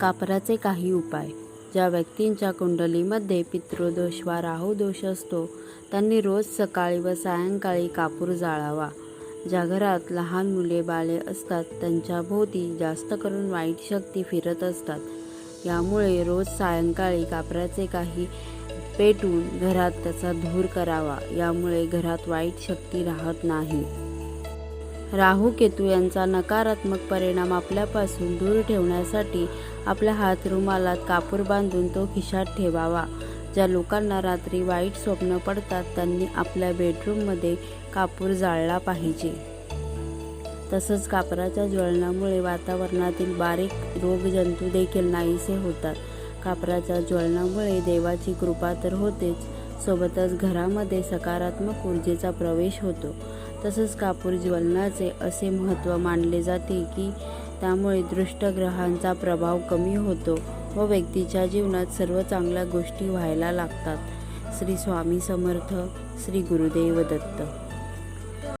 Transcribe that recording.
कापराचे काही उपाय. ज्या व्यक्तींच्या कुंडलीमध्ये पितृदोष वा राहूदोष असतो त्यांनी रोज सकाळी व सायंकाळी कापूर जाळावा. ज्या घरात लहान मुले बाळे असतात त्यांच्या भोवती जास्त करून वाईट शक्ती फिरत असतात. यामुळे रोज सायंकाळी कापराचे काही पेटून घरात त्याचा धूर करावा. यामुळे घरात वाईट शक्ती राहत नाही. राहू केतू यांचा नकारात्मक परिणाम आपल्यापासून दूर ठेवण्यासाठी आपल्या हात रुमालात कापूर बांधून तो खिशात ठेवावा. ज्या लोकांना रात्री वाईट स्वप्न पडतात त्यांनी आपल्या बेडरूममध्ये कापूर जाळला पाहिजे. तसंच कापराच्या ज्वलनामुळे वातावरणातील बारीक रोगजंतू देखील नाहीसे होतात. कापराच्या ज्वलनामुळे देवाची कृपा तर होतेच सोबतच घरामध्ये सकारात्मक ऊर्जेचा प्रवेश होतो. तसंच कापूर ज्वलनाचे असे महत्त्व मानले जाते की त्यामुळे दृष्टग्रहांचा प्रभाव कमी होतो व व्यक्तीच्या जीवनात सर्व चांगल्या गोष्टी व्हायला लागतात. श्री स्वामी समर्थ श्री गुरुदेव दत्त.